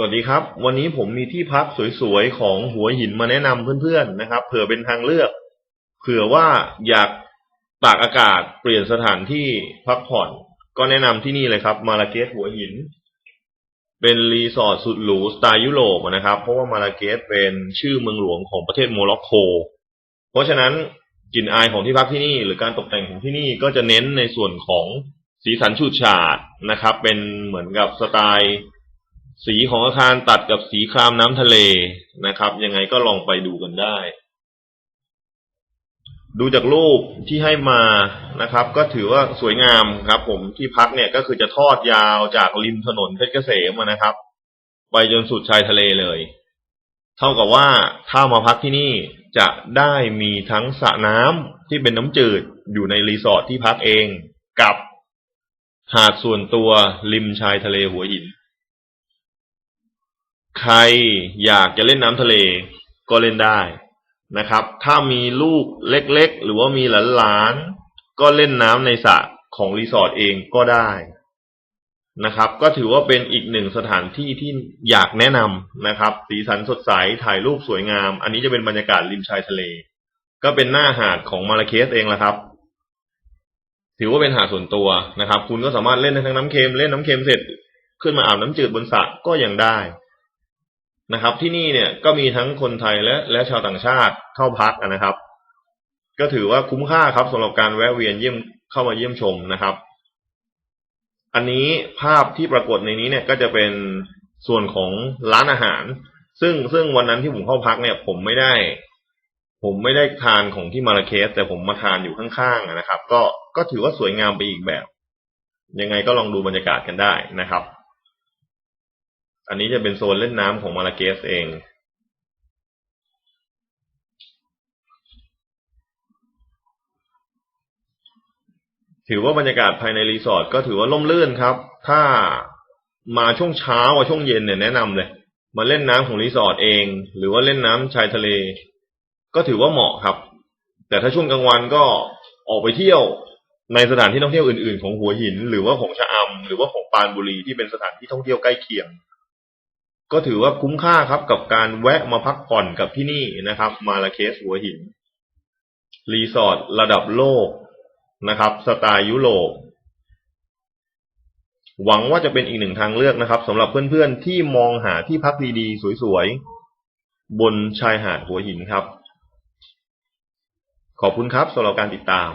สวัสดีครับ วันนี้ผมมีที่พักสวยๆ ของหัวหินมาแนะนำเพื่อนๆนะครับ เผื่อเป็นทางเลือก เผื่อว่าอยากตากอากาศเปลี่ยนสถานที่พักผ่อน ก็แนะนำที่นี่เลยครับ มาลาเกสหัวหิน เป็นรีสอร์ทสุดหรูสไตล์ยุโรปนะครับ เพราะว่ามาลาเกสเป็นชื่อเมืองหลวงของประเทศโมร็อกโก เพราะฉะนั้นกลิ่นอายของที่พักที่นี่ หรือการตกแต่งของที่นี่ก็จะเน้นในส่วนของสีสันฉูดฉาดนะครับ เป็นเหมือนกับสไตล์ สีของอาคารตัดกับสีครามน้ำทะเลนะครับ ยังไงก็ลองไปดูกันได้ ดูจากรูปที่ให้มานะครับ ก็ถือว่าสวยงามครับ ผมที่พักเนี่ยก็คือจะทอดยาวจากริมถนนเพชรเกษมนะครับ ไปจนสุดชายทะเลเลย เท่ากับว่าถ้ามาพักที่นี่จะได้มีทั้งสระน้ำที่เป็นน้ำจืดอยู่ในรีสอร์ทที่พักเองกับหาดส่วนตัวริมชายทะเลหัวหิน ใครอยากจะเล่นน้ำทะเลก็เล่นได้นะครับ ถ้ามีลูกเล็กๆ หรือว่ามีหลานๆ ก็เล่นน้ำในสระของรีสอร์ทเองก็ได้นะครับ ก็ถือว่าเป็นอีกหนึ่งสถานที่ที่อยากแนะนำนะครับ สีสันสดใส ถ่ายรูปสวยงาม อันนี้จะเป็นบรรยากาศริมชายทะเล ก็เป็นหน้าหาดของมาราเคสเองแหละครับ ถือว่าเป็นหาดส่วนตัวนะครับ คุณก็สามารถเล่นได้ทั้งน้ำเค็ม เล่นน้ำเค็มเสร็จ ขึ้นมาอาบน้ำจืดบนสระก็ยังได้ นะครับ ที่นี่เนี่ยก็มีทั้งคนไทยและและชาวต่างชาติเข้าพักนะครับ ก็ถือว่าคุ้มค่าครับสำหรับการแวะเวียนเยี่ยมเข้ามาเยี่ยมชมนะครับ อันนี้ภาพที่ปรากฏในนี้เนี่ยก็จะเป็นส่วนของร้านอาหาร ซึ่งซึ่งวันนั้นที่ผมเข้าพักเนี่ย ผมไม่ได้ ผมไม่ได้ทานของที่มาราเคส แต่ผมมาทานอยู่ข้างๆนะครับ ก็ก็ถือว่าสวยงามไปอีกแบบ ยังไงก็ลองดูบรรยากาศกันได้นะครับ อันนี้จะเป็นโซนเล่นน้ำของมาราเกสเองถือว่าบรรยากาศภายในรีสอร์ทก็ถือว่าล่มลื่นครับ ถ้ามาช่วงเช้ากับช่วงเย็นเนี่ยแนะนำเลย มาเล่นน้ำของรีสอร์ทเอง หรือว่าเล่นน้ำชายทะเล ก็ถือว่าเหมาะครับ แต่ถ้าช่วงกลางวันก็ออกไปเที่ยวในสถานที่ท่องเที่ยวอื่นๆ ของหัวหิน หรือว่าของชะอำหรือว่าของปานบุรีที่เป็นสถานที่ท่องเที่ยวใกล้เคียง ก็ถือว่าคุ้มค่าครับกับการแวะมาพักผ่อนกับที่นี่นะครับ มาลาเคสหัวหิน รีสอร์ทระดับโลกนะครับ สไตล์ยุโรปหวังว่าจะเป็นอีกหนึ่งทางเลือกนะครับสำหรับเพื่อนๆที่มองหาที่พักดีๆ สวยๆ บนชายหาดหัวหินครับ ขอบคุณครับสำหรับการติดตาม